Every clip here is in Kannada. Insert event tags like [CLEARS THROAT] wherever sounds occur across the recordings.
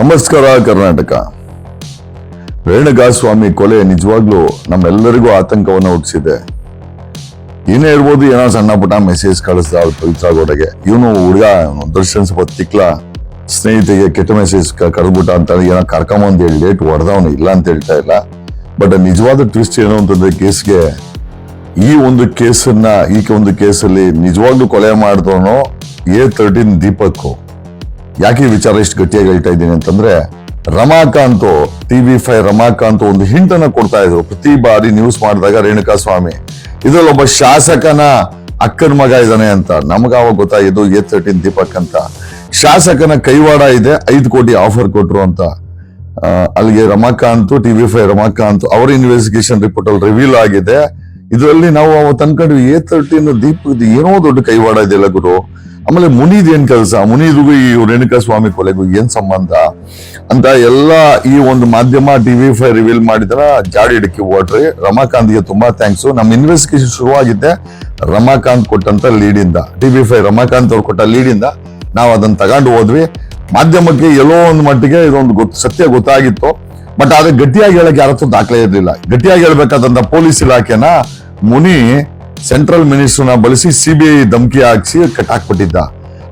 ನಮಸ್ಕಾರ, ಕರ್ನಾಟಕ. ರೇಣುಗಾಸ್ವಾಮಿ ಕೊಲೆ ನಿಜವಾಗ್ಲೂ ನಮ್ಮೆಲ್ಲರಿಗೂ ಆತಂಕವನ್ನು ಹುಟ್ಟಿಸಿದೆ. ಏನೇ ಇರ್ಬೋದು ಏನೋ ಸಣ್ಣ ಪುಟ್ಟ ಮೆಸೇಜ್ ಕಳಿಸ್ದ ಅವ್ರ ಪವಿತ್ರ ಗೋಡೆಗೆ ಇವನು ಹುಡುಗ ದರ್ಶನ್ ಸ್ವಲ್ಪ ತಿಕ್ಲ, ಸ್ನೇಹಿತಿಗೆ ಕೆಟ್ಟ ಮೆಸೇಜ್ ಕರೆದ್ಬಿಟ್ಟ ಅಂತ ಏನೋ ಕರ್ಕೊಂಬಂದು ಹೇಳಿ ಡೇಟ್ ಹೊಡೆದವನು ಇಲ್ಲ ಅಂತ ಹೇಳ್ತಾ ಇಲ್ಲ. ಬಟ್ ನಿಜವಾದ ಟ್ವಿಸ್ಟ್ ಏನು ಅಂತಂದ್ರೆ ಕೇಸ್ಗೆ ಈ ಒಂದು ಕೇಸನ್ನ ಈ ಒಂದು ಕೇಸಲ್ಲಿ ನಿಜವಾಗ್ಲೂ ಕೊಲೆ ಮಾಡಿದವನು ಎ ತರ್ಟೀನ್ ದೀಪಕ್ ಯಾಕೆ ವಿಚಾರ ಇಷ್ಟು ಗಟ್ಟಿಯಾಗಿ ಹೇಳ್ತಾ ಇದ್ದೀನಿ ಅಂತಂದ್ರೆ ರಮಾಕಾಂತ್ ಟಿವಿ ಫೈವ್ ರಮಾಕಾಂತ್ ಒಂದು ಹಿಂಟ್ ಅನ್ನ ಕೊಡ್ತಾ ಇದ್ರು. ಪ್ರತಿ ಬಾರಿ ನ್ಯೂಸ್ ಮಾಡಿದಾಗ ರೇಣುಕಾ ಸ್ವಾಮಿ, ಇದ್ರಲ್ಲಿ ಒಬ್ಬ ಶಾಸಕನ ಅಕ್ಕನ ಮಗ ಇದ್ದಾನೆ ಅಂತ. ನಮಗ ಅವಾಗ ಗೊತ್ತಾಗಿದ್ದು ಎ ತರ್ಟೀನ್ ದೀಪಕ್ ಅಂತ. ಶಾಸಕನ ಕೈವಾಡ ಇದೆ, ಐದು ಕೋಟಿ ಆಫರ್ ಕೊಟ್ರು ಅಂತ. ಅಲ್ಲಿಗೆ ರಮಾಕಾಂತ್ ಟಿವಿ ಫೈವ್ ರಮಾಕಾಂತ್ ಅವರ ಇನ್ವೆಸ್ಟಿಗೇಷನ್ ರಿಪೋರ್ಟ್ ಅಲ್ಲಿ ರಿವೀಲ್ ಆಗಿದೆ. ಇದರಲ್ಲಿ ನಾವು ಅವತ್ತು ಅನ್ಕೊಂಡ್ವಿ ಎ ತರ್ಟೀನ್ ದೀಪ ಏನೋ ದೊಡ್ಡ ಕೈವಾಡ ಇದೆಯಲ್ಲ ಗುರು. ಆಮೇಲೆ ಮುನಿದ್ ಏನ್ ಕೆಲಸ? ಮುನಿದಿಗೂ ಈ ರೇಣುಕಾ ಸ್ವಾಮಿ ಕೊಲೆಗೂ ಏನ್ ಸಂಬಂಧ? ಅಂತ ಎಲ್ಲ ಈ ಒಂದು ಮಾಧ್ಯಮ ಟಿವಿ ಫೈ ರಿವೀಲ್ ಮಾಡಿದ್ರ ಜಾಡಿ ಹಿಡಕಿ ಓಟ್ರಿ ರಮಾಕಾಂತ್ಗೆ ತುಂಬಾ ಥ್ಯಾಂಕ್ಸ್ ನಮ್ಮ ಇನ್ವೆಸ್ಟಿಗೇಷನ್ ಶುರುವಾಗಿದ್ದೆ ರಮಾಕಾಂತ್ ಕೊಟ್ಟಂತ ಲೀಡ್ ಇಂದ. ಟಿವಿ ಫೈವ್ ರಮಾಕಾಂತ್ ಅವ್ರು ಕೊಟ್ಟ ಲೀಡ್ ಇಂದ ನಾವು ಅದನ್ನ ತಗೊಂಡು ಹೋದ್ವಿ. ಮಾಧ್ಯಮಕ್ಕೆ ಎಲ್ಲೋ ಒಂದು ಮಟ್ಟಿಗೆ ಇದೊಂದು ಗೊತ್ತು ಸತ್ಯ ಗೊತ್ತಾಗಿತ್ತು. ಬಟ್ ಆದ್ರೆ ಗಟ್ಟಿಯಾಗಿ ಹೇಳಕ್ ಯಾರತ್ತೂ ದಾಖಲೆ ಇರಲಿಲ್ಲ. ಗಟ್ಟಿಯಾಗಿ ಹೇಳ್ಬೇಕಾದಂತ ಪೊಲೀಸ್ ಇಲಾಖೆನ ಮುನಿ ಸೆಂಟ್ರಲ್ ಮಿನಿಸ್ಟರ್ನ ಬಳಸಿ ಸಿಬಿಐ ಧಮಕಿ ಹಾಕ್ಸಿ ಕಟ್ಟಾಕ್ಬಿಟ್ಟಿದ್ದ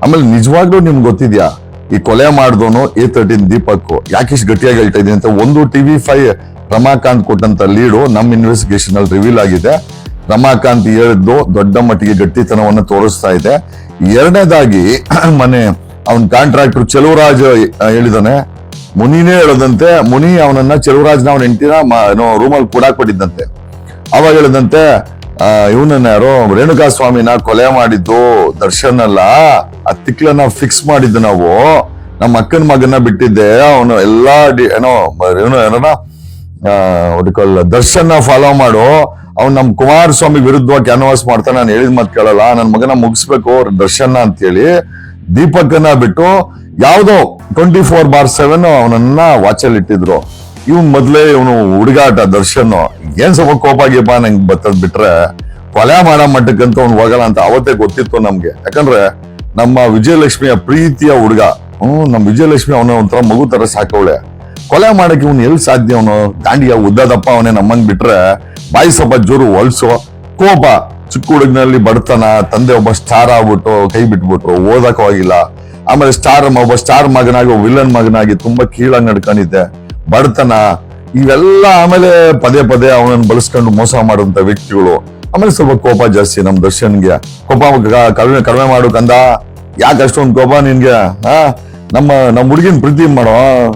ಆಮೇಲೆ ನಿಜವಾಗ್ಲೂ ನಿಮ್ಗೆ ಗೊತ್ತಿದ್ಯಾ? ಈ ಕೊಲೆ ಮಾಡಿದವನು ಎ ತರ್ಟೀನ್ ದೀಪಕ್ ಯಾಕಿಷ್ಟು ಗಟ್ಟಿಯಾಗಿ ಹೇಳ್ತಾ ಇದೀನಿ ಅಂತ ಒಂದು ಟಿವಿ ಫೈವ್ ರಮಾಕಾಂತ್ ಕೊಟ್ಟಂತ ಲೀಡು ನಮ್ಮ ಇನ್ವೆಸ್ಟಿಗೇಷನ್ ಅಲ್ಲಿ ರಿವೀಲ್ ಆಗಿದೆ. ರಮಾಕಾಂತ್ ಹೇಳಿದ್ದು ದೊಡ್ಡ ಮಟ್ಟಿಗೆ ಗಟ್ಟಿತನವನ್ನು ತೋರಿಸ್ತಾ ಇದೆ. ಎರಡನೇದಾಗಿ [CLEARS THROAT] ಮನೆ ಅವನ್ ಕಾಂಟ್ರಾಕ್ಟರ್ ಚೆಲುವರಾಜ್ ಹೇಳಿದಾನೆ. ಮುನಿನೇ ಹೇಳದಂತೆ, ಮುನಿ ಅವನನ್ನ ಚೆಲುವರಾಜ್ನ ಅವನ ಹೆಂಡತಿನ ರೂಮಲ್ಲಿ ಕೂಡಾಕ್ಬಿಟ್ಟಿದ್ದಂತೆ. ಅವಾಗ ಹೇಳಿದಂತೆ ಇವನನ್ನ ಯಾರೋ ರೇಣುಕಾ ಸ್ವಾಮಿನ ಕೊಲೆ ಮಾಡಿದ್ದು ದರ್ಶನ್ ಅಲ್ಲ ಆ ತಿಕ್ಲನ್ನ ಫಿಕ್ಸ್ ಮಾಡಿದ್ದು ನಾವು. ನಮ್ಮ ಅಕ್ಕನ ಮಗನ ಬಿಟ್ಟಿದ್ದೆ, ಅವನು ಎಲ್ಲಾ ಏನೋ ಏನೋ ಏನೋ ಒಡಿಕಲ್ ದರ್ಶನ್ ಫಾಲೋ ಮಾಡು. ಅವ್ನು ನಮ್ಮ ಕುಮಾರಸ್ವಾಮಿ ವಿರುದ್ಧವಾಗಿ ಕ್ಯಾನ್ವಾಸ್ ಮಾಡ್ತಾನೆ, ನಾನು ಹೇಳಿದ ಮಾತು ಕೇಳಲ್ಲ. ನನ್ನ ಮಗನ ಮುಗಿಸ್ಬೇಕು ದರ್ಶನ ಅಂತೇಳಿ ದೀಪಕನ ಬಿಟ್ಟು, ಯಾವುದೋ ಟ್ವೆಂಟಿ ಫೋರ್ ಬಾರ್ ಸೆವೆನ್ ಅವನನ್ನ ವಾಚಲ್ಲಿ ಇಟ್ಟಿದ್ರು ಇವ್ನ್ ಮೊದ್ಲೇ ಇವನು ಹುಡುಗಾಟ, ದರ್ಶನ್. ಏನ್ ಸ್ವಲ್ಪ ಕೋಪ ಗೀಪ ನಂಗೆ ಬತ್ತದ್ ಬಿಟ್ರೆ, ಕೊಲೆ ಮಾಡೋ ಮಟ್ಟಕ್ಕಂತ ಅವ್ನು ಹೋಗಲ್ಲ ಅಂತ ಅವತ್ತೇ ಗೊತ್ತಿತ್ತು ನಮ್ಗೆ. ಯಾಕಂದ್ರೆ ನಮ್ಮ ವಿಜಯಲಕ್ಷ್ಮಿಯ ಪ್ರೀತಿಯ ಹುಡುಗ, ಹ್ಮ್, ನಮ್ಮ ವಿಜಯಲಕ್ಷ್ಮಿ ಅವನ ಒಂಥರ ಮಗು ತರ ಸಾಕವಳೆ. ಕೊಲೆ ಮಾಡಕ್ಕೆ ಇವ್ನು ಎಲ್ಲಿ ಸಾಧ್ಯ ಅವನು? ದಾಂಡಿಯ ಉದ್ದದಪ್ಪ ಅವನೇ ನಮ್ಮಂಗ್ ಬಿಟ್ರೆ, ಬಾಯಿ ಸ್ವಲ್ಪ ಜೋರು ಹೊಲ್ಸು. ಕೋಪ, ಚಿಕ್ಕ ಹುಡುಗನಲ್ಲಿ ಬಡತನ, ತಂದೆ ಒಬ್ಬ ಸ್ಟಾರ್ ಆಗ್ಬಿಟ್ಟು ಕೈ ಬಿಟ್ಬಿಟ್ರು ಓದಕ್ ಹೋಗಿಲ್ಲ ಆಮೇಲೆ ಸ್ಟಾರ್ ಒಬ್ಬ ಸ್ಟಾರ್ ಮಗನಾಗಿ ವಿಲನ್ ಮಗನಾಗಿ ತುಂಬಾ ಕೀಳಾಗಿ ನಡ್ಕೊಂಡಿದ್ದೆ. ಬಡತನ, ಇವೆಲ್ಲ ಆಮೇಲೆ ಪದೇ ಪದೇ ಅವನನ್ನು ಬಳಸ್ಕೊಂಡು ಮೋಸ ಮಾಡುವಂತ ವ್ಯಕ್ತಿಗಳು. ಆಮೇಲೆ ಸ್ವಲ್ಪ ಕೋಪ ಜಾಸ್ತಿ ನಮ್ಮ ದರ್ಶನ್ಗೆ. ಕೋಪ ಕಡಿಮೆ ಕಡಿಮೆ ಮಾಡು ಕಂದ. ಯಾಕೆ ಅಷ್ಟೊಂದು ಕೋಪ ನಿನ್ಗೆ? ಆ ನಮ್ಮ ನಮ್ಮ ಹುಡುಗಿನ ಪ್ರೀತಿ ಮಾಡೋ?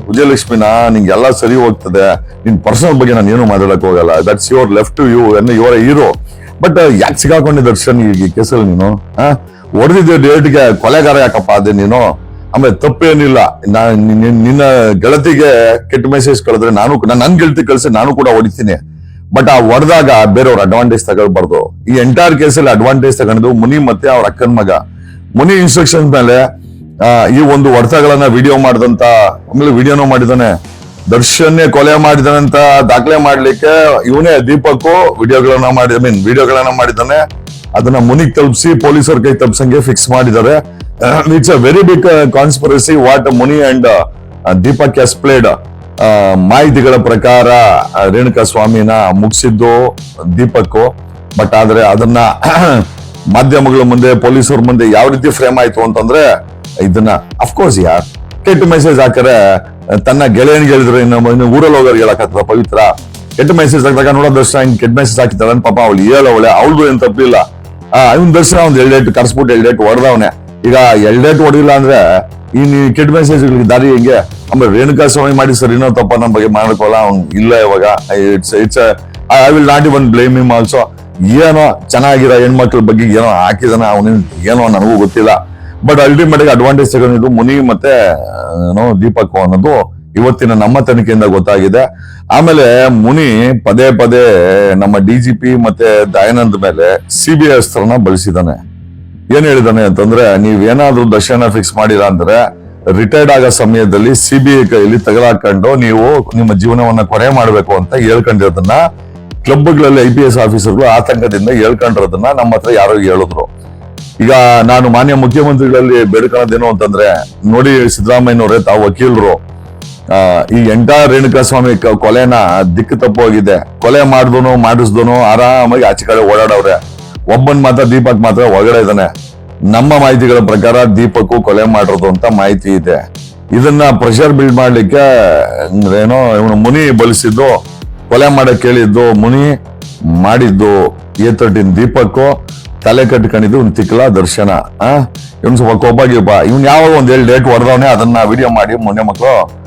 ವಿಜಯಲಕ್ಷ್ಮಿನ? ನಿಂಗೆ ಎಲ್ಲ ಸರಿ ಹೋಗ್ತದೆ. ನಿನ್ ಪರ್ಸನಲ್ ಬಗ್ಗೆ ನಾನು ಏನು ಮಾತಾಡಕ್ ಹೋಗಲ್ಲ. That's your left you and your hero but ಯಾಕೆ ಸಿಗಾಕೊಂಡೆ ದರ್ಶನ್ ಈ ಕೇಸಲ್ಲಿ ನೀನು? ಹಾ? ಹೊಡೆದಿದ್ದೆ ಡೇಟ್ಗೆ ಕೊಲೆಗಾರ ಯಾಕಪ್ಪ ಅದೇ ನೀನು? ಆಮೇಲೆ ತಪ್ಪೇನಿಲ್ಲ. ನಿನ್ನ ಗೆಳತಿಗೆ ಕೆಟ್ಟ ಮೆಸೇಜ್ ಕಳೆದ್ರೆ ನಾನು ನನ್ನ ನನ್ ಗೆಳತಿ ಕಳಿಸಿ ನಾನು ಕೂಡ ಹೊಡಿತೀನಿ. ಬಟ್ ಆ ಹೊಡೆದಾಗ ಬೇರೆಯವ್ರ ಅಡ್ವಾಂಟೇಜ್ ತಗೊಳ್ಬಾರ್ದು. ಈ ಎಂಟೈರ್ ಕೇಸಲ್ಲಿ ಅಡ್ವಾಂಟೇಜ್ ತಗೊಂಡು ಮುನಿ ಮತ್ತೆ ಅವ್ರ ಅಕ್ಕನ ಮಗ. ಮುನಿ ಇನ್ಸ್ಟ್ರಕ್ಷನ್ ಮೇಲೆ ಈ ಒಂದು ಹೊಡೆತಗಳನ್ನ ವಿಡಿಯೋ ಮಾಡಿದಂತ, ಆಮೇಲೆ ವಿಡಿಯೋನೂ ಮಾಡಿದಾನೆ. ದರ್ಶನ್ನೇ ಕೊಲೆ ಮಾಡಿದಾನಂತ ದಾಖಲೆ ಮಾಡ್ಲಿಕ್ಕೆ ಇವನೇ ದೀಪಕ್ ವಿಡಿಯೋಗಳನ್ನ ಮಾಡಿ ಐ ಮೀನ್ ವಿಡಿಯೋಗಳನ್ನ ಮಾಡಿದಾನೆ. ಅದನ್ನ ಮುನಿಗ್ ತಲುಪಿಸಿ, ಪೊಲೀಸರ ಕೈ ತಪ್ಸಂಗೆ ಫಿಕ್ಸ್ ಮಾಡಿದ್ದಾರೆ. It's a very big conspiracy what Muni and Deepak has played ಮಾಹಿತಿಗಳ ಪ್ರಕಾರ ರೇಣುಕಾ ಸ್ವಾಮಿನ ಮುಗಿಸಿದ್ದು ದೀಪಕ್ ಬಟ್ ಆದ್ರೆ ಅದನ್ನ ಮಾಧ್ಯಮಗಳ ಮುಂದೆ ಪೊಲೀಸರ ಮುಂದೆ ಯಾವ ರೀತಿ ಫ್ರೇಮ್ ಆಯ್ತು ಅಂತಂದ್ರೆ ಇದನ್ನ ಅಫ್ಕೋರ್ಸ್ ಯಾರ್ ಕೆಟ್ಟ ಮೆಸೇಜ್ ಹಾಕರೆ ತನ್ನ ಗೆಳೆಯನ್ ಹೇಳಿದ್ರೆ ಇನ್ನು ಊರಲ್ಲಿ ಹೋಗೋರು ಹೇಳಕ್ಕಾಗ್ತದ ಪವಿತ್ರ ಕೆಟ್ಟ ಮೆಸೇಜ್ ಹಾಕಿದಾಗ ನೋಡೋ ದರ್ಶನ ಹಿಂಗ್ ಕೆಟ್ಟ ಮೆಸೇಜ್ ಹಾಕಿದ್ದಾಳೆ ಪಾಪ ಅವಳು ಹೇಳವಳೆ ಅವಳು ಏನ್ ತಪ್ಪಿಲ್ಲ ಇವನ್ ದರ್ಶನ ಒಂದ್ ಎರಡೇಟ್ ಕರ್ಸ್ಬಿಟ್ಟು ಎರಡೇಟ್ ಹೊಡೆದವನೆ ಈಗ ಎಲ್ಡೇಟ್ ಹೊಡಿಲ್ಲ ಅಂದ್ರೆ ಈ ನೀವು ಕೆಟ್ಟ ಮೆಸೇಜ್ಗಳಿಗೆ ದಾರಿ ಹೆಂಗೆ? ಆಮೇಲೆ ರೇಣುಕಾ ಸ್ವಾಮಿ ಮಾಡಿ ಸರ್ ಏನೋ ತಪ್ಪ ನಮ್ಮ ಬಗ್ಗೆ ಮಾಡ್ಕೊಲ್ಲ ಅವ್ನು ಇಲ್ಲ ಇವಾಗ. It's it's I will not even blame him also ಏನೋ ಚೆನ್ನಾಗಿರೋ ಹೆಣ್ಮಕ್ಳ ಬಗ್ಗೆ ಏನೋ ಹಾಕಿದಾನ ಅವನಿನ್ ಏನೋ ನನಗೂ ಗೊತ್ತಿಲ್ಲ. ಬಟ್ ಅಲ್ಟಿಮೇಟ್ ಅಡ್ವಾಂಟೇಜ್ ತಗೊಂಡಿದ್ದು ಮುನಿ ಮತ್ತೆ ಏನೋ ದೀಪಕ್ ಅನ್ನೋದು ಇವತ್ತಿನ ನಮ್ಮ ತನಿಖೆಯಿಂದ ಗೊತ್ತಾಗಿದೆ. ಆಮೇಲೆ ಮುನಿ ಪದೇ ಪದೇ ನಮ್ಮ ಡಿಜಿಪಿ ಮತ್ತೆ ದಯಾನಂದ್ ಮೇಲೆ ಸಿಬಿಐ ಅಸ್ತ್ರನ ಬಳಸಿದಾನೆ. ಏನ್ ಹೇಳಿದಾನೆ ಅಂತಂದ್ರೆ, ನೀವೇನಾದ್ರೂ ದಶನ ಫಿಕ್ಸ್ ಮಾಡಿರಾ ಅಂದ್ರೆ ರಿಟೈರ್ಡ್ ಆಗೋ ಸಮಯದಲ್ಲಿ ಸಿ ಬಿ ಐ ಕೈಯಲ್ಲಿ ತಗಲಾಕೊಂಡು ನೀವು ನಿಮ್ಮ ಜೀವನವನ್ನ ಕೊನೆ ಮಾಡಬೇಕು ಅಂತ ಹೇಳ್ಕೊಂಡಿರೋದನ್ನ, ಕ್ಲಬ್ಗಳಲ್ಲಿ ಐ ಪಿ ಎಸ್ ಆಫೀಸರ್ಗಳು ಆತಂಕದಿಂದ ಹೇಳ್ಕೊಂಡಿರೋದನ್ನ ನಮ್ಮ ಹತ್ರ ಯಾರೋ ಹೇಳಿದ್ರು. ಈಗ ನಾನು ಮಾನ್ಯ ಮುಖ್ಯಮಂತ್ರಿಗಳಲ್ಲಿ ಬೇಡ್ಕೊಳ್ಳೋದೇನು ಅಂತಂದ್ರೆ, ನೋಡಿ ಸಿದ್ದರಾಮಯ್ಯನವರೇ, ತಾವು ವಕೀಲರು. ಈ ಎಂಟೈರ್ ರೇಣುಕಾಸ್ವಾಮಿ ಕೊಲೆನ ದಿಕ್ಕು ತಪ್ಪೋಗಿದೆ. ಕೊಲೆ ಮಾಡ್ದೋನು, ಮಾಡಿಸ್ದನು, ಆರಾಮಾಗಿ ಆಚೆ ಕಡೆ ಓಡಾಡವ್ರೆ. ಒಬ್ಬನ್ ಮಾತ್ರ, ದೀಪಕ್ ಮಾತ್ರ ಒಳಗಡೆ ಇದ್ದಾನೆ. ನಮ್ಮ ಮಾಹಿತಿಗಳ ಪ್ರಕಾರ ದೀಪಕ್ ಕೊಲೆ ಮಾಡಿರೋದು ಅಂತ ಮಾಹಿತಿ ಇದೆ. ಇದನ್ನ ಪ್ರೆಷರ್ ಬಿಲ್ಡ್ ಮಾಡ್ಲಿಕ್ಕೆ ಏನೋ ಇವನು ಮುನಿ ಬಳಸಿದ್ದು ಕೊಲೆ ಮಾಡಕ್ ಕೇಳಿದ್ದು ಮುನಿ ಮಾಡಿದ್ದು. ಎ ತರ್ಟೀನ್ ದೀಪಕ್ ತಲೆ ಕಟ್ಕೊಂಡಿದ್ದು ಒಂದು ತಿಕ್ಕಲ ದರ್ಶನ, ಆ? ಇವ್ನು ಸ್ವಲ್ಪ ಕೋಪ ಗೀಪ. ಇವ್ನು ಯಾವಾಗ ಒಂದ್ ಏಳು ಡೇಟ್ ಹೊಡೆದವನೇ ಅದನ್ನ ವಿಡಿಯೋ ಮಾಡಿ, ಮೊನ್ನೆ ಮಕ್ಕಳು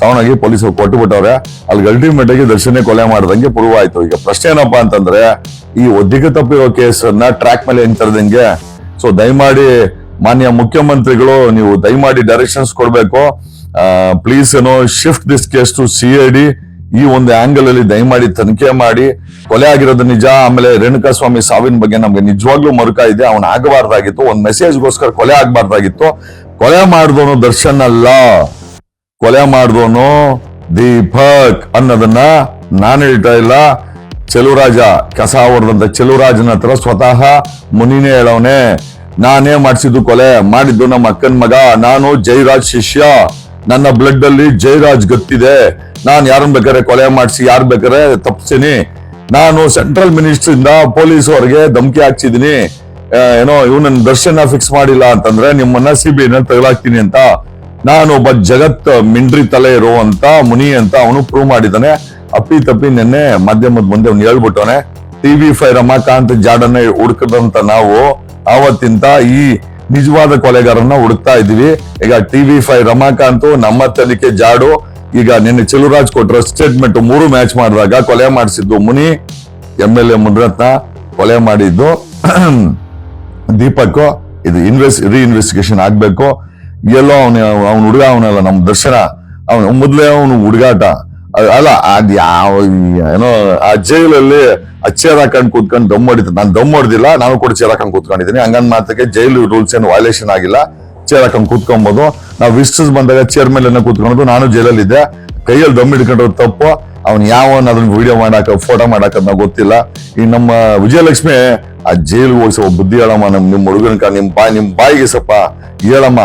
ತಗೊಂಡೋಗಿ ಪೊಲೀಸರು ಕೊಟ್ಟು ಬಿಟ್ಟವ್ರೆ ಅಲ್ಲಿ ಅಲ್ಟಿಮೇಟ್ ಆಗಿ ದರ್ಶನ ಕೊಲೆ ಮಾಡ್ದಂಗೆ ಪ್ರೂವ್ ಆಯ್ತು ಈಗ ಪ್ರಶ್ನೆ ಏನಪ್ಪಾ ಅಂತಂದ್ರೆ, ಈ ಒದ್ದಿಗೆ ತಪ್ಪಿರೋ ಕೇಸನ್ನ ಟ್ರ್ಯಾಕ್ ಮೇಲೆ ಹೆಂಗ್ ಸೊ ದಯಮಾಡಿ ಮಾನ್ಯ ಮುಖ್ಯಮಂತ್ರಿಗಳು, ನೀವು ದಯಮಾಡಿ ಡೈರೆಕ್ಷನ್ಸ್ ಕೊಡ್ಬೇಕು. ಪ್ಲೀಸ್ ಏನೋ shift this case to C I D ಈ ಒಂದು ಆಂಗಲ್ ಅಲ್ಲಿ ದಯಮಾಡಿ ತನಿಖೆ ಮಾಡಿ. ಕೊಲೆ ಆಗಿರೋದು ನಿಜ, ಆಮೇಲೆ ರೇಣುಕಾ ಸ್ವಾಮಿ ಸಾವಿನ ಬಗ್ಗೆ ನಮ್ಗೆ ನಿಜವಾಗ್ಲೂ ಮರುಕ ಇದೆ. ಅವನ್ ಆಗಬಾರ್ದಾಗಿತ್ತು, ಒಂದ್ ಮೆಸೇಜ್ಗೋಸ್ಕರ ಕೊಲೆ ಆಗಬಾರ್ದಾಗಿತ್ತು. ಕೊಲೆ ಮಾಡಿದವನು ದರ್ಶನ್ ಅಲ್ಲ. ಕೊಲೆ ಮಾಡಿದವನು ದೀಪಕ್ ಅನ್ನೋದನ್ನ ನಾನು ಹೇಳ್ತಾ ಇಲ್ಲ. ಚೆಲುವರಾಜ ಕಸ ಹೊಡೆದಂತ ಚೆಲುವರಾಜನ ಹತ್ರ ಸ್ವತಃ ಮುನಿನೇ ಹೇಳವನೆ. ನಾನೇ ಮಾಡಿಸಿದ್ದು ಕೊಲೆ, ಮಾಡಿದ್ದು ನಮ್ಮ ಅಕ್ಕನ ಮಗ, ನಾನು ಜೈರಾಜ್ ಶಿಷ್ಯ. ನನ್ನ ಬ್ಲಡ್ ಅಲ್ಲಿ ಜೈರಾಜ್ ಗೊತ್ತಿದೆ. ನಾನು ಯಾರನ್ನ ಬೇಕಾದ್ರೆ ಕೊಲೆ ಮಾಡಿಸಿ, ಯಾರು ಬೇಕಾದ್ರೆ ತಪ್ಪಿಸ್ತೀನಿ ನಾನು ಸೆಂಟ್ರಲ್ ಮಿನಿಸ್ಟರ್ ಇಂದ ಪೊಲೀಸ್ ಅವರಿಗೆ ಧಮಕಿ ಹಾಕ್ಸಿದೀನಿ ಏನೋ ಇವನನ್ನ ದರ್ಶನ ಫಿಕ್ಸ್ ಮಾಡಿಲ್ಲ ಅಂತಂದ್ರೆ ನಿಮ್ಮನ್ನ ಸಿಬಿಐನ ತಗಲಾಕ್ತೀನಿ ಅಂತ. ನಾನು ಒಬ್ಬ ಜಗತ್ ಮಿಂಡ್ರಿ ತಲೆ ಇರುವಂತ ಮುನಿ ಅಂತ ಅವನು ಪ್ರೂವ್ ಮಾಡಿದ್ದಾನೆ ಅಪ್ಪಿ ತಪ್ಪಿ ನಿನ್ನೆ ಮಾಧ್ಯಮದ ಮುಂದೆ ಅವ್ನು ಹೇಳ್ಬಿಟ್ಟವನೆ ಟಿವಿ ಫೈ ರಮಾಕಾಂತ್ ಜಾಡನ್ನ ಹುಡುಕದಂತ ನಾವು ಆವತ್ತಿಂತ ಈ ನಿಜವಾದ ಕೊಲೆಗಾರನ್ನ ಹುಡುಕ್ತಾ ಇದೀವಿ ಈಗ ಟಿವಿ ಫೈ ರಮಾಕಾಂತ್, ನಮ್ಮ ತಲಿಕೆ ಜಾಡು. ಈಗ ನಿನ್ನೆ ಚೆಲುರಾಜ್ ಕೊಟ್ಟರ ಸ್ಟೇಟ್ಮೆಂಟ್ ಮೂರು ಮ್ಯಾಚ್ ಮಾಡಿದಾಗ ಕೊಲೆ ಮಾಡಿಸಿದ್ದು Muni M L A Munirathna ಕೊಲೆ ಮಾಡಿದ್ದು. [CLEARS THROAT] ದೀಪಕ್ ಇದು ಇನ್ವೆಸ್ಟ್ ರೀ ಇನ್ವೆಸ್ಟಿಗೇಷನ್ ಆಗ್ಬೇಕು. ಎಲ್ಲೋ ಅವನ, ಅವ್ನ ಹುಡುಗ ಅವನಲ್ಲ, ನಮ್ಮ ದರ್ಶನ. ಅವನು, ಮೊದ್ಲೇ ಅವನು ಹುಡುಗಾಟ. ಅಲ್ಲ ಅದ್ ಯಾವ, ಏನೋ, ಆ ಜೈಲಲ್ಲಿ ಆ ಚೇರ್ ಹಾಕೊಂಡ್ ಕೂತ್ಕೊಂಡು ದಮ್ ಹೊಡಿತ, ನಾನು ದಮ್ ಹೊಡೆದಿಲ್ಲ, ನಾನು ಕೂಡ ಚೇರ್ ಹಾಕೊಂಡ್ ಕೂತ್ಕೊಂಡಿದ್ದೀನಿ ಹಂಗನ್ ಮಾತಕ್ಕೆ ಜೈಲು ರೂಲ್ಸ್ ಏನು ವೈಲೇಷನ್ ಆಗಿಲ್ಲ. ಚೇರ್ ಹಾಕೊಂಡ್ ಕೂತ್ಕೊಂಬೋದು. ನಾವು ವಿಸ್ಟರ್ಸ್ ಬಂದಾಗ ಚೇರ್ ಮೇಲೆ ಕೂತ್ಕೊಂಡು ನಾನು ಜೈಲಲ್ಲಿ ಇದ್ದೆ ಕೈಯಲ್ಲಿ ದಮ್ ಹಿಡ್ಕೊಂಡ್ರೆ ತಪ್ಪು. ಅವ್ನು ಯಾವ ಅದನ್ನ ವಿಡಿಯೋ ಮಾಡಾಕ ಫೋಟೋ ಮಾಡಾಕ ನಾವು ಗೊತ್ತಿಲ್ಲ. ಈ ನಮ್ಮ ವಿಜಯಲಕ್ಷ್ಮಿ, ಆ ಜೈಲ್ಗೆ ಹೋಗಿ ಸ್ವಲ್ಪ ಬುದ್ಧಿ ಹೇಳಮ್ಮ ನಮ್, ನಿಮ್ ಹುಡುಗನ ನಿಮ್ ಬಾಯಿ, ನಿಮ್ ಬಾಯಿಗೆ ಸಪ್ಪ ಹೇಳಮ್ಮ.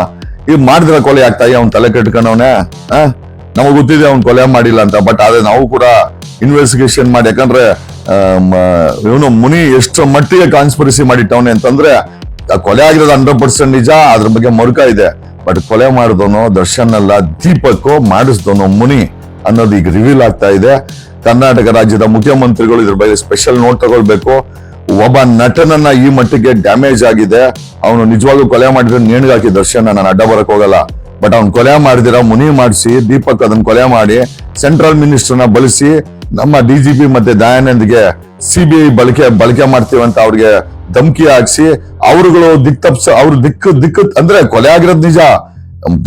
ಈಗ ಮಾಡಿದ್ರೆ ಕೊಲೆ ಆಗ್ತಾಯಿ ಅವ್ನ್ ತಲೆ ಕಟ್ಕೊಂಡವನೆ ನಮಗ್ ಗೊತ್ತಿದೆ ಅವ್ನ್ ಕೊಲೆ ಮಾಡಿಲ್ಲ ಅಂತ ಬಟ್ ಆದ್ರೆ ನಾವು ಕೂಡ ಇನ್ವೆಸ್ಟಿಗೇಷನ್ ಮಾಡಿ, ಯಾಕಂದ್ರೆ ಇವನು ಮುನಿ ಎಷ್ಟು ಮಟ್ಟಿಗೆ ಕಾನ್ಸ್ಪಿರಸಿ ಮಾಡಿಟ್ಟವನೆ ಅಂತಂದ್ರೆ ಕೊಲೆ ಆಗಿರೋದು ಹಂಡ್ರೆಡ್ ಪರ್ಸೆಂಟ್ ನಿಜ, ಅದ್ರ ಬಗ್ಗೆ ಮರುಕ ಇದೆ. ಬಟ್ ಕೊಲೆ ಮಾಡಿದವನು ದರ್ಶನ್ ಅಲ್ಲ ದೀಪಕ್ ಮಾಡಿಸ್ದವನು ಮುನಿ ಅನ್ನೋದು ಈಗ ರಿವೀಲ್ ಆಗ್ತಾ ಇದೆ. ಕರ್ನಾಟಕ ರಾಜ್ಯದ ಮುಖ್ಯಮಂತ್ರಿಗಳು ಇದ್ರ ಬಗ್ಗೆ ಸ್ಪೆಷಲ್ ನೋಟ್ ತಗೊಳ್ಬೇಕು. ಒಬ್ಬ ನಟನನ್ನ ಈ ಮಟ್ಟಿಗೆ ಡ್ಯಾಮೇಜ್ ಆಗಿದೆ. ಅವನು ನಿಜವಾಗ್ಲೂ ಕೊಲೆ ಮಾಡಿದ್ರೆ ನೇಣಿಗಾಕಿ ದರ್ಶನ ನಾನು ಅಡ್ಡ ಬರಕ್ ಹೋಗಲ್ಲ. ಬಟ್ ಅವ್ನು ಕೊಲೆ ಮಾಡಿದಿರ, ಮುನಿ ಮಾಡಿಸಿ, ದೀಪಕ್ ಅದನ್ನ ಕೊಲೆ ಮಾಡಿ ಸೆಂಟ್ರಲ್ ಮಿನಿಸ್ಟರ್ನ ಬಳಸಿ, ನಮ್ಮ ಡಿ ಜಿ ಪಿ ಮತ್ತೆ ದಯಾನಂದ್ಗೆ ಐ ಬಳಕೆ ಬಳಕೆ ಮಾಡ್ತೀವಂತ ಅವ್ರಿಗೆ ಧಮಕಿ ಹಾಕ್ಸಿ, ಅವರುಗಳು ದಿಕ್ ತಪ್ಸ ಅವ್ರ ದಿಕ್ಕು ದಿಕ್ಕು ಅಂದ್ರೆ ಕೊಲೆ ಆಗಿರೋದ್ ನಿಜ.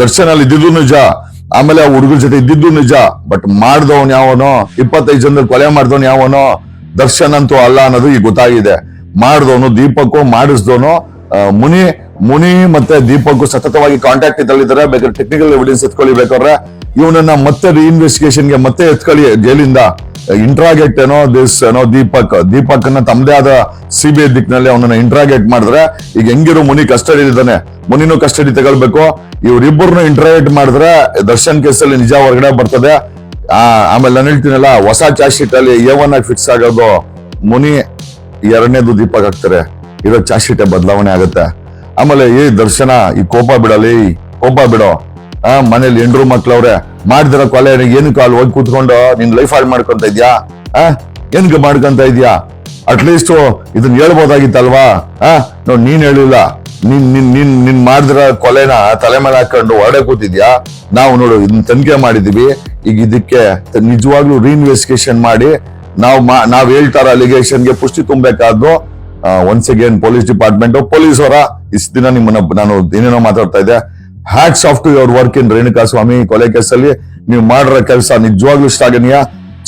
ದರ್ಶನ ಅಲ್ಲಿ ಇದ್ದಿದ್ದು ನಿಜ. ಆಮೇಲೆ ಆ ಹುಡುಗರ ಜೊತೆ ಇದ್ದಿದ್ದು ನಿಜ. ಬಟ್ ಮಾಡ್ದವನ್ ಯಾವನೋ, ಇಪ್ಪತ್ತೈದು ಜನ ಕೊಲೆ ಮಾಡ್ದವನ್ ಯಾವನೋ ದರ್ಶನ್ ಅಂತೂ ಅಲ್ಲ ಅನ್ನೋದು ಈಗ ಗೊತ್ತಾಗಿದೆ. ಮಾಡಿದವನು ದೀಪಕ್ಕೂ ಮಾಡಿಸ್ದವನು ಮುನಿ ಮುನಿ ಮತ್ತೆ ದೀಪಕ್ಕೂ ಸತತವಾಗಿ ಕಾಂಟ್ಯಾಕ್ಟ್ ಇದ್ದಲ್ಲಿದ್ದಾರೆ. ಬೇಕಾದ್ರೆ ಟೆಕ್ನಿಕಲ್ ಎವಿಡೆನ್ಸ್ ಎತ್ಕೊಳ್ಳಿ ಬೇಕಾದ್ರೆ ಇವನನ್ನ ಮತ್ತೆ ಗೆ ಮತ್ತೆ ಎತ್ಕೊಳ್ಳಿ. ಜೈಲಿಂದ ಇಂಟ್ರಾಗೇಟ್ ಏನೋ ದಿಸ್ ಏನೋ ದೀಪಕ್. ದೀಪಕ್ ಅನ್ನ ತಮ್ಮದೇ ಆದ ಸಿ ಬಿ ಐ ದಿಕ್ಕಿನಲ್ಲಿ ಅವನನ್ನ ಇಂಟ್ರಾಗೇಟ್ ಮಾಡಿದ್ರೆ, ಈಗ ಹೆಂಗಿರೋ ಮುನಿ ಕಸ್ಟಡಿ ಇದ್ದಾನೆ. ಮುನಿನೂ ಕಸ್ಟಡಿ ತಗೊಳ್ಬೇಕು. ಇವ್ರಿಬ್ಬರನ್ನು ಇಂಟ್ರಾಗೇಟ್ ಮಾಡಿದ್ರೆ, ದರ್ಶನ್ ಕೇಸಲ್ಲಿ ನಿಜ ಹೊರಗಡೆ ಬರ್ತದೆ. ಆಮೇಲೆ ನಾನು ಹೇಳ್ತೀನಲ್ಲ, ಹೊಸ ಚಾರ್ಜ್ ಶೀಟ್ ಅಲ್ಲಿ ಒನ್ ಫಿಕ್ಸ್ ಆಗೋದು ಮುನಿ ಎರಡನೇದು ದೀಪಕ್ ಹಾಕ್ತಾರೆ. ಇರೋ ಚಾರ್ಜ್ ಶೀಟ್ ಬದಲಾವಣೆ ಆಗುತ್ತೆ. ಆಮೇಲೆ ಏ ದರ್ಶನ, ಈ ಕೋಪ ಬಿಡಲಿ, ಕೋಪ ಬಿಡೋ. ಆ, ಮನೇಲಿ ಹೆಂಡ್ರು ಮಕ್ಳವ್ರೆ, ಮಾಡಿದಿರೋ ಕೊಲೆ ಏನು ಕಾಲ್ ಹೋಗಿ ಕೂತ್ಕೊಂಡು ನಿನ್ ಲೈಫ್ ಹಾಳು ಮಾಡ್ಕೊಂತ ಇದ್ಯಾ? ಆ ಏನ್ಗೆ ಮಾಡ್ಕೊಂತ ಇದ್ಯಾ? ಅಟ್ಲೀಸ್ಟ್ ಇದನ್ನ ಹೇಳ್ಬೋದಾಗಿತ್ತಲ್ವಾ? ಆ, ನೋಡ್ ನೀನ್ ಹೇಳಿಲ್ಲ. ನೀನ್, ನಿನ್ ನಿನ್ ನಿನ್ ಮಾಡಿದ್ರ ಕೊಲೆನ ತಲೆ ಮೇಲೆ ಹಾಕೊಂಡು ಹೊರಡೆ ಕೂತಿದ್ಯಾ? ನಾವು ನೋಡು ಇದನ್ನ ತನಿಖೆ ಮಾಡಿದೀವಿ. ಈಗ ಇದಕ್ಕೆ ನಿಜವಾಗ್ಲೂ ರೀಇನ್ವೆಸ್ಟಿಗೇಷನ್ ಮಾಡಿ, ನಾವು ನಾವ್ ಹೇಳ್ತಾರ ಅಲಿಗೇಷನ್ಗೆ ಪುಷ್ಟಿ ತುಂಬಬೇಕಾದ್ದು ಒನ್ಸ್ ಅಗೇನ್ ಪೊಲೀಸ್ ಡಿಪಾರ್ಟ್ಮೆಂಟ್ ಅವರ? ಇಷ್ಟು ದಿನ ನಿಮ್ಮನ್ನ ನಾನು ಏನೇನೋ ಮಾತಾಡ್ತಾ ಇದ್ದೆ. Hats off to your work in Renuka Swami ಕೊಲೆ ಕೇಸಲ್ಲಿ ನೀವು ಮಾಡಿರೋ ಕೆಲಸ ನಿಜವಾಗ್ಲೂ ಶ್ಲಾಘನೀಯ.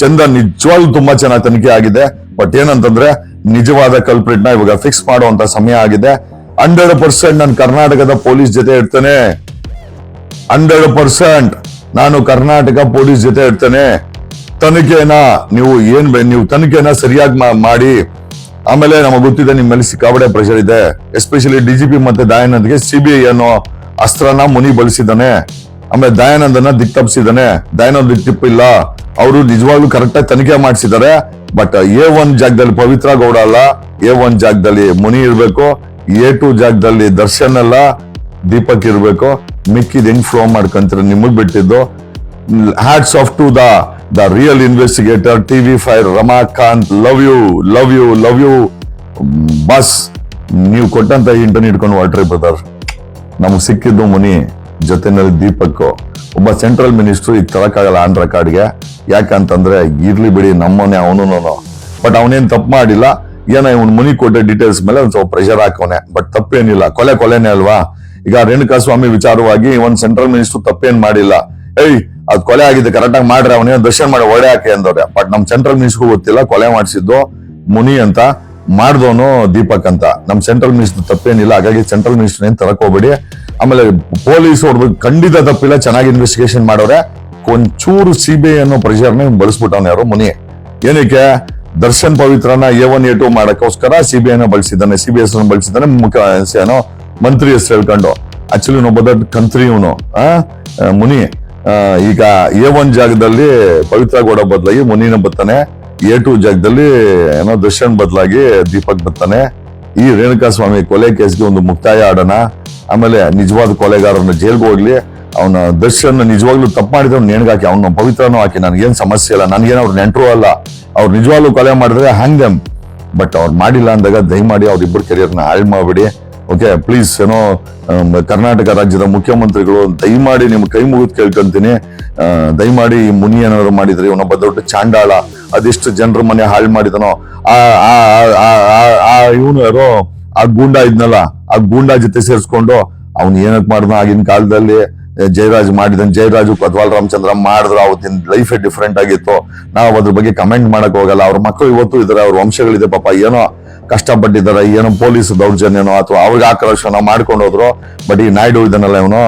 ಚಂದ ನಿಜವಾಗ್ಲೂ ತುಂಬಾ ಚೆನ್ನಾಗಿ ತನಿಖೆ ಆಗಿದೆ. ಬಟ್ ಏನಂತಂದ್ರೆ, ನಿಜವಾದ ಕಲ್ಪ್ರಿಟ್ನ ಇವಾಗ ಫಿಕ್ಸ್ ಮಾಡುವಂತ ಸಮಯ ಆಗಿದೆ. ಹಂಡ್ರೆಡ್ ಪರ್ಸೆಂಟ್ ನಾನು ಕರ್ನಾಟಕದ ಪೊಲೀಸ್ ಜೊತೆ ಇರ್ತೇನೆ. ಹಂಡ್ರೆಡ್ ಪರ್ಸೆಂಟ್ ನಾನು ಕರ್ನಾಟಕ ಪೊಲೀಸ್ ಜೊತೆ ಇರ್ತೇನೆ. ತನಿಖೆನ ನೀವು ಏನ್ ಬೆ- ನೀವು ತನಿಖೆನ ಸರಿಯಾಗಿ ಮಾಡಿ. ಆಮೇಲೆ ನಮಗೆ ಗೊತ್ತಿದೆ ನಿಮ್ಮ ಮೇಲೆ ಸಿಕ್ಕಾಬಡೆ ಪ್ರೆಷರ್ ಇದೆ ಎಸ್ಪೆಷಲಿ ಡಿಜಿಪಿ ಮತ್ತೆ ದಯಾನಂದ್ಗೆ ಸಿಬಿಐ ಅನ್ನೋ ಅಸ್ತ್ರನ ಮುನಿ ಬಳಸಿದ್ದಾನೆ. ಆಮೇಲೆ ದಯಾನಂದನ ದಿಕ್ತಪ್ಸಿದ್ದಾನೆ ದಯಾನಂದ್ ದಿಕ್ ಇಲ್ಲ ಅವರು ನಿಜವಾಗ್ಲೂ ಕರೆಕ್ಟ್ ಆಗಿ ತನಿಖೆ ಮಾಡಿಸಿದ್ದಾರೆ. ಬಟ್ ಎ ಒನ್ ಜಾಗದಲ್ಲಿ ಪವಿತ್ರ ಗೌಡ ಅಲ್ಲ. ಎ ಒನ್ ಜಾಗದಲ್ಲಿ ಮುನಿ ಇರ್ಬೇಕು. ಎ ಟು ಜಾಗದಲ್ಲಿ ದರ್ಶನ್ ಅಲ್ಲ, ದೀಪಕ್ ಇರಬೇಕು. ಮಿಕ್ಕಿದ್ ಹೆಂಗ್ ಫ್ಲೋ ಮಾಡ್ಕೊಂತೀರ ನಿಮಗ್ ಬಿಟ್ಟಿದ್ದು. Hats off to the the real investigator T V fire Ramakant love you love you love you boss ನೀವು ಕೊಟ್ಟಂತ ಇಂಟರ್ನ್ ಇಟ್ಕೊಂಡು ಹೊರಟ್ರಿ ಬ್ರದರ್ ನಮಗ್ ಸಿಕ್ಕಿದ್ದು ಮುನಿ, ಜೊತೆನಲ್ಲಿ ದೀಪಕ್. ಒಬ್ಬ ಸೆಂಟ್ರಲ್ ಮಿನಿಸ್ಟ್ರು ಈಗ ತರಕಾಗಲ್ಲ ಆಂಧ್ರ ಕಾರ್ಡ್ಗೆ ಯಾಕಂತಂದ್ರೆ, ಇರ್ಲಿ ಬಿಡಿ ನಮ್ಮನೆ ಅವನು ಬಟ್ ಅವನೇನ್ ತಪ್ಪು ಮಾಡಿಲ್ಲ. ಏನೋ ಇವನ್ ಮುನಿ ಕೊಟ್ಟ ಡೀಟೇಲ್ಸ್ ಮೇಲೆ ಒಂದ್ ಸ್ವಲ್ಪ ಪ್ರೆಷರ್ ಹಾಕೋನೆ ಬಟ್ ತಪ್ಪೇನಿಲ್ಲ. ಕೊಲೆ ಕೊಲೆನೇ ಅಲ್ವಾ? ಈಗ ರೇಣುಕಾ ಸ್ವಾಮಿ ವಿಚಾರವಾಗಿ ಒಂದ್ ಸೆಂಟ್ರಲ್ ಮಿನಿಸ್ಟರ್ ತಪ್ಪೇನ್ ಮಾಡಿಲ್ಲ. ಏಯ್, ಅದ್ ಕೊಲೆ ಆಗಿದೆ ಕರೆಕ್ಟ್ ಆಗಿ ಮಾಡ್ರೆ, ಅವನೇ ದರ್ಶನ್ ಮಾಡಿ ಒಳ್ಳೆ ಹಾಕಿ ಅಂದವ್ರೆ. ಬಟ್ ನಮ್ ಸೆಂಟ್ರಲ್ ಮಿನಿಸ್ಟರ್ ಗೊತ್ತಿಲ್ಲ, ಕೊಲೆ ಮಾಡಿಸಿದ್ದು ಮುನಿ ಅಂತ, ಮಾಡ್ದವನು ದೀಪಕ್ ಅಂತ. ನಮ್ ಸೆಂಟ್ರಲ್ ಮಿನಿಸ್ಟರ್ ತಪ್ಪೇನಿಲ್ಲ, ಹಾಗಾಗಿ ಸೆಂಟ್ರಲ್ ಮಿನಿಸ್ಟರ್ ಏನ್ ತರಕೋಬೇಡಿ ಆಮೇಲೆ ಪೊಲೀಸ್ ಅವ್ರದ್ದು ಖಂಡಿತ ತಪ್ಪಿಲ್ಲ, ಚೆನ್ನಾಗಿ ಇನ್ವೆಸ್ಟಿಗೇಷನ್ ಮಾಡೋರೆ. ಒಂಚೂರು ಸಿ ಬಿ ಐ ಅನ್ನೋ ಪ್ರೆಷರ್ನ ಬಳಸ್ಬಿಟ್ಟವನ ಯಾರು ಮುನಿ. ಏನಕ್ಕೆ? ದರ್ಶನ್ ಪವಿತ್ರನ ಎ ಒನ್ ಎ ಟು ಮಾಡೋಕ್ಕೋಸ್ಕರ ಸಿ ಬಿ ಐನ ಬಳಸಿದ್ದಾನೆ ಸಿ ಬಿ ಎಸ್ ಬಳಸಿದ್ದಾನೆ ಮುಖ್ಯ ಏನೋ ಮಂತ್ರಿ ಹೆಸರು ಹೇಳ್ಕೊಂಡು. ಆಕ್ಚುಲಿ ಒಬ್ಬ ದೊಡ್ಡ ಕಂತ್ರಿ ಇವನು. ಮುನಿ. ಈಗ ಎ ಒನ್ ಜಾಗದಲ್ಲಿ ಪವಿತ್ರ ಗೌಡ ಬದಲಾಗಿ ಮುನಿನ ಬರ್ತಾನೆ. ಎ ಟು ಜಾಗದಲ್ಲಿ ಏನೋ ದರ್ಶನ್ ಬದಲಾಗಿ ದೀಪಕ್ ಬರ್ತಾನೆ. ಈ ರೇಣುಕಾ ಸ್ವಾಮಿ ಕೊಲೆ ಕೇಸ್ಗೆ ಒಂದು ಮುಕ್ತಾಯ ಆಡೋಣ. ಆಮೇಲೆ ನಿಜವಾದ ಕೊಲೆಗಾರನ ಜೈಲ್ಗೆ ಹೋಗ್ಲಿ. ಅವನ ದರ್ಶನ್ ನಿಜವಾಗ್ಲೂ ತಪ್ಪು ಮಾಡಿದ್ರೆ ನೇಣ್ಗಾಕಿ ಅವನ ಪವಿತ್ರನೂ ಹಾಕಿ, ನನ್ಗೇನು ಸಮಸ್ಯೆ ಇಲ್ಲ, ನನ್ಗೇನು ಅವ್ರು ನೆಂಟರು ಅಲ್ಲ, ಅವ್ರು ನಿಜವಾಗ್ಲೂ ಕೊಲೆ ಮಾಡಿದ್ರೆ ಹ್ಯಾಂಗ್ ಬಟ್ ಅವ್ರು ಮಾಡಿಲ್ಲ ಅಂದಾಗ ದಯಮಾಡಿ ಅವ್ರಿಬ್ಬರು ಕೆರಿಯರ್ನ ಹಾಳು ಮಾಡಬೇಡಿ. ಓಕೆ ಪ್ಲೀಸ್ ಏನೋ ಕರ್ನಾಟಕ ರಾಜ್ಯದ ಮುಖ್ಯಮಂತ್ರಿಗಳು, ದಯಮಾಡಿ ನಿಮ್ಮ ಕೈ ಮುಗಿದು ಕೇಳ್ಕೊಂತೀನಿ. ದಯಮಾಡಿ ಮುನಿ ಏನಾದ್ರು ಮಾಡಿದ್ರೆ ಇವನೊಬ್ಬ ದೊಡ್ಡ ಚಾಂಡಾಳ, ಅದೆಷ್ಟು ಜನರ ಮನೆ ಹಾಳು ಮಾಡಿದನೋ, ಆ ಇವನು ಯಾರೋ, ಆ ಗೂಂಡಾ ಇದ್ನಲ್ಲ, ಆ ಗೂಂಡಾ ಜೊತೆ ಸೇರಿಸ್ಕೊಂಡು, ಅವ್ನು ಏನಕ್ಕೆ ಮಾಡ್ದ ಆಗಿನ ಕಾಲದಲ್ಲಿ ಜಯರಾಜ್ ಮಾಡಿದನ್, ಜಯರಾಜು ಕೊತ್ವಾಲ್ ರಾಮಚಂದ್ರ ಮಾಡಿದ್ರು, ಅವತ್ತಿನ ಲೈಫ್ ಡಿಫ್ರೆಂಟ್ ಆಗಿತ್ತು. ನಾವು ಅದ್ರ ಬಗ್ಗೆ ಕಮೆಂಟ್ ಮಾಡಕ್ ಹೋಗಲ್ಲ. ಅವ್ರ ಮಕ್ಕಳು ಇವತ್ತು ಇದಾರೆ, ಅವ್ರ ವಂಶಗಳಿದೆ, ಪಾಪ ಏನೋ ಕಷ್ಟಪಟ್ಟಿದ್ದಾರೆ, ಏನೋ ಪೊಲೀಸ್ ದೌರ್ಜನ್ಯನೋ ಅಥವಾ ಅವ್ರಿಗೆ ಆಕ್ರೋಶನ ಮಾಡ್ಕೊಂಡು ಹೋದ್ರು. ಬಟ್ ಈ ನಾಯ್ಡು ಇದನ್ನಲ್ಲ ಇವನು,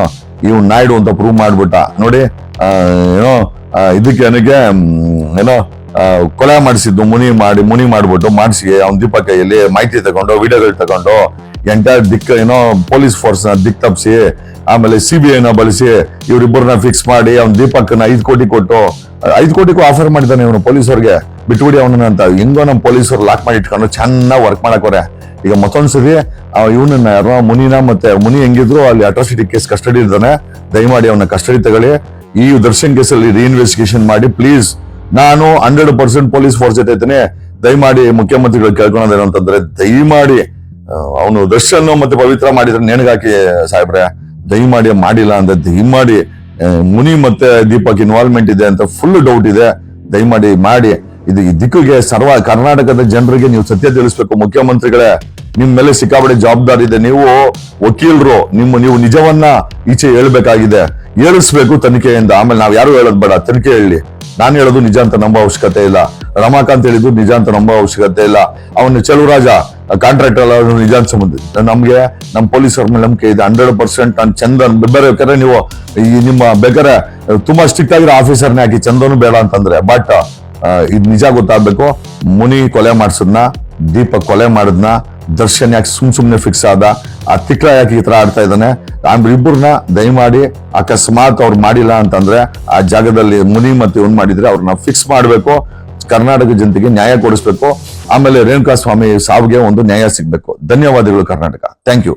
ಇವ್ನು ನಾಯ್ಡು ಅಂತ ಪ್ರೂವ್ ಮಾಡ್ಬಿಟ್ಟ. ನೋಡಿ ಏನೋ ಇದಕ್ಕೆ ನನಗೆ ಏನೋ ಕೊಲೆ ಮಾಡಿಸಿದ್ದು, ಮುನಿ ಮಾಡಿ, ಮುನಿ ಮಾಡ್ಬಿಟ್ಟು ಮಾಡಿಸಿ ಅವ್ನ ದೀಪ ಕೈಯಲ್ಲಿ ಮಾಹಿತಿ ತಗೊಂಡು ವಿಡಿಯೋಗಳು ತಗೊಂಡು ಎಂಟೈರ್ ದಿಕ್ಕ ಏನೋ ಪೊಲೀಸ್ ಫೋರ್ಸ್ನ ದಿಕ್ ತಪ್ಪಿಸಿ, ಆಮೇಲೆ ಸಿ ಬಿ ಐನ ಬಳಸಿ ಇವರಿಬ್ಬರನ್ನ ಫಿಕ್ಸ್ ಮಾಡಿ ಅವ್ನ ದೀಪಕ್ನ ಐದು ಕೋಟಿ ಕೊಟ್ಟು, ಐದು ಕೋಟಿಗೂ ಆಫರ್ ಮಾಡಿದ್ದಾನೆ ಇವನು ಪೊಲೀಸರಿಗೆ ಬಿಟ್ಬಿಡಿ ಅವನನ್ನ ಅಂತ. ಹೆಂಗೋ ನಮ್ಮ ಪೊಲೀಸರು ಲಾಕ್ ಮಾಡಿ ಇಟ್ಕೊಂಡು ಚೆನ್ನಾಗಿ ವರ್ಕ್ ಮಾಡಕೋರೆ ಈಗ ಮತ್ತೊಂದ್ಸರಿ ಇವನನ್ನ ಯಾರೋ ಮುನಿನ ಮತ್ತೆ ಮುನಿ ಹೆಂಗಿದ್ರು ಅಲ್ಲಿ ಅಟ್ರಾಸಿಟಿ ಕೇಸ್ ಕಸ್ಟಡಿ ಇದ್ದಾನೆ. ದಯಮಾಡಿ ಅವನ ಕಸ್ಟಡಿ ತಗೊಳ್ಳಿ. ಈ ದರ್ಶನ್ ಕೇಸಲ್ಲಿ ರೀಇನ್ವೆಸ್ಟಿಗೇಷನ್ ಮಾಡಿ ಪ್ಲೀಸ್ ನಾನು ಹಂಡ್ರೆಡ್ ಪರ್ಸೆಂಟ್ ಪೊಲೀಸ್ ಫೋರ್ಸ್ ಜೊತೆ ಇದ್ದೇನೆ. ದಯಮಾಡಿ ಮುಖ್ಯಮಂತ್ರಿಗಳು ಕೇಳ್ಕೊಳೋದೇನು ಅಂತಂದ್ರೆ ದಯಮಾಡಿ ಅವನು ದರ್ಶನ್ ಮತ್ತೆ ಪವಿತ್ರ ಮಾಡಿದ್ರೆ ನೇಣಿಗಾಕಿ ಸಾಹೇಬ್ರೆ, ದಯಮಾಡಿ ಮಾಡಿಲ್ಲ ಅಂದ್ರೆ ದಯಮಾಡಿ ಮುನಿ ಮತ್ತೆ ದೀಪಕ್ ಇನ್ವಾಲ್ವ್ಮೆಂಟ್ ಇದೆ ಅಂತ ಫುಲ್ ಡೌಟ್ ಇದೆ. ದಯಮಾಡಿ ಮಾಡಿ. ಇದು ಈ ದಿಕ್ಕಿಗೆ ಸರ್ವ ಕರ್ನಾಟಕದ ಜನರಿಗೆ ನೀವು ಸತ್ಯ ತಿಳಿಸ್ಬೇಕು. ಮುಖ್ಯಮಂತ್ರಿಗಳೇ, ನಿಮ್ ಮೇಲೆ ಸಿಕ್ಕಾಪಟ್ಟೆ ಜವಾಬ್ದಾರಿ ಇದೆ. ನೀವು ವಕೀಲರು, ನಿಮ್ಮ ನೀವು ನಿಜವನ್ನ ಈಚೆ ಹೇಳ್ಬೇಕಾಗಿದೆ. ಹೇಳಿಸ್ಬೇಕು ತನಿಖೆಯಿಂದ. ಆಮೇಲೆ ನಾವು ಯಾರು ಹೇಳೋದ್ ಬೇಡ. ತನಿಖೆ ಹೇಳಿ. ನಾನು ಹೇಳೋದು ನಿಜ ಅಂತ ನಂಬೋ ಅವಶ್ಯಕತೆ ಇಲ್ಲ. ರಮಾಕಾಂತ್ ಹೇಳಿದ್ದು ನಿಜ ಅಂತ ನಂಬೋ ಅವಶ್ಯಕತೆ ಇಲ್ಲ. ಅವನು ಚೆಲುವರಾಜ ಕಾಂಟ್ರಾಕ್ಟ್ ಅವ್ನು ನಿಜ ಸಂಬಂಧ ನಮ್ಗೆ ನಮ್ಮ ಪೊಲೀಸರ ಮೇಲೆ ನಂಬಿಕೆ ಇದೆ. ಹಂಡ್ರೆಡ್ ಪರ್ಸೆಂಟ್ ನಾನು ಚಂದನ್ ಬೇಕಾದ್ರೆ ನೀವು ಈ ನಿಮ್ಮ ಬೇಕಾದ್ರೆ ತುಂಬಾ ಸ್ಟ್ರಿಕ್ಟ್ ಆಗಿರೋ ಆಫೀಸರ್ನೇ ಹಾಕಿ ಚಂದನು ಬೇಡ ಅಂತಂದ್ರೆ. ಬಟ್ ಇದು ನಿಜ ಗೊತ್ತಾಗ್ಬೇಕು. ಮುನಿ ಕೊಲೆ ಮಾಡಿಸದ್ನ, ದೀಪಕ್ ಕೊಲೆ ಮಾಡಿದ್ನ, ದರ್ಶನ್ ಯಾಕೆ ಸುಮ್ ಸುಮ್ನೆ ಫಿಕ್ಸ್ ಆದ, ಆ ತಿಕ್ಕ ಯಾಕೆ ಈ ತರ ಆಡ್ತಾ ಇದ್ದಾನೆ. ಇಬ್ಬರನ್ನ ದಯಮಾಡಿ ಅಕಸ್ಮಾತ್ ಅವ್ರು ಮಾಡಿಲ್ಲ ಅಂತಂದ್ರೆ ಆ ಜಾಗದಲ್ಲಿ ಮುನಿ ಮತ್ತೆ ಇವ್ನ್ ಮಾಡಿದ್ರೆ ಅವ್ರನ್ನ ಫಿಕ್ಸ್ ಮಾಡ್ಬೇಕು. ಕರ್ನಾಟಕ ಜನತೆಗೆ ನ್ಯಾಯ ಕೊಡಿಸ್ಬೇಕು. ಆಮೇಲೆ ರೇಣುಕಾ ಸ್ವಾಮಿ ಸಾವಿಗೆ ಒಂದು ನ್ಯಾಯ ಸಿಗಬೇಕು. ಧನ್ಯವಾದಗಳು ಕರ್ನಾಟಕ. Thank you